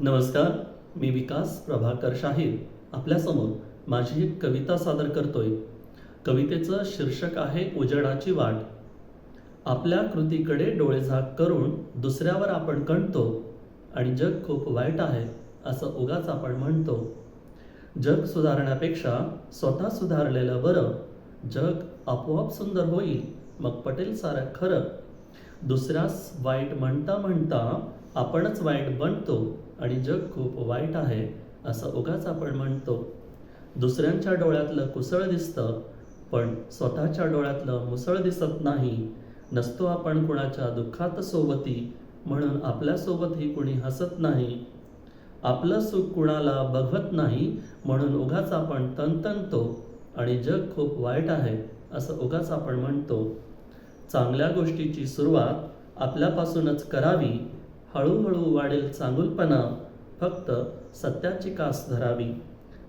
नमस्कार मी विकास प्रभाकर शाहीर. आपल्यासमोर माझी एक कविता सादर करतोय. कवितेचं शीर्षक आहे उजेडाची वाट. आपल्या कृतीकडे डोळेझाक करून दुसऱ्यावर आपण कणतो आणि जग खूप वाईट आहे असं उगाच आपण म्हणतो. जग सुधारण्यापेक्षा स्वतः सुधारलेलं बरं. जग आपोआप सुंदर होईल मग पटेल सारं खरं. दुसऱ्यास वाईट म्हणता म्हणता आपणच वाईट बनतो आणि जग खूप वाईट आहे असं उगाच आपण म्हणतो. दुसऱ्यांच्या डोळ्यातलं कुसळ दिसतं पण स्वतःच्या डोळ्यातलं मुसळ दिसत नाही. नसतो आपण कुणाच्या दुःखात सोबती म्हणून आपल्यासोबतही कुणी हसत नाही. आपलं सुख कुणाला बघवत नाही म्हणून उगाच आपण तनतनतो आणि जग खूप वाईट आहे असं उगाच आपण म्हणतो. चांगल्या गोष्टीची सुरुवात आपल्यापासूनच करावी हळूहळू वाढेल चांगुलपणा फक्त सत्याची कास धरावी.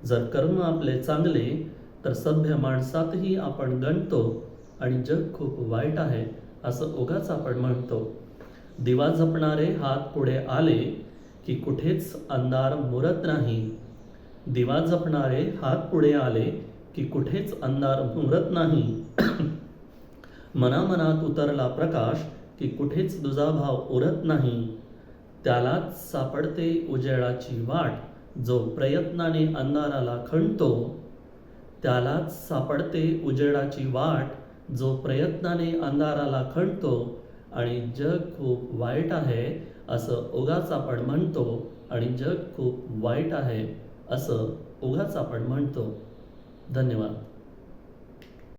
जर कर्म आपले चांगले तर सभ्य माणसातही आपण गणतो आणि जग खूप वाईट आहे असं उगाच आपण म्हणतो. दिवा जपणारे हात पुढे आले की कुठेच अंधार मुरत नाही. दिवा जपणारे हात पुढे आले की कुठेच अंधार मुरत नाही. मनामनात उतरला प्रकाश की कुठेच दुजाभाव उरत नाही. त्यालाच सापडते उजेडाची वाट. जो प्रयत्नाने अंधाराला खणतो त्यालाच सापडते उजेडाची वाट. जो प्रयत्नाने अंधाराला खणतो आणि जग खूप वाईट आहे असं उगाच आपण म्हणतो आणि जग खूप वाईट आहे असं उगाच आपण म्हणतो. धन्यवाद.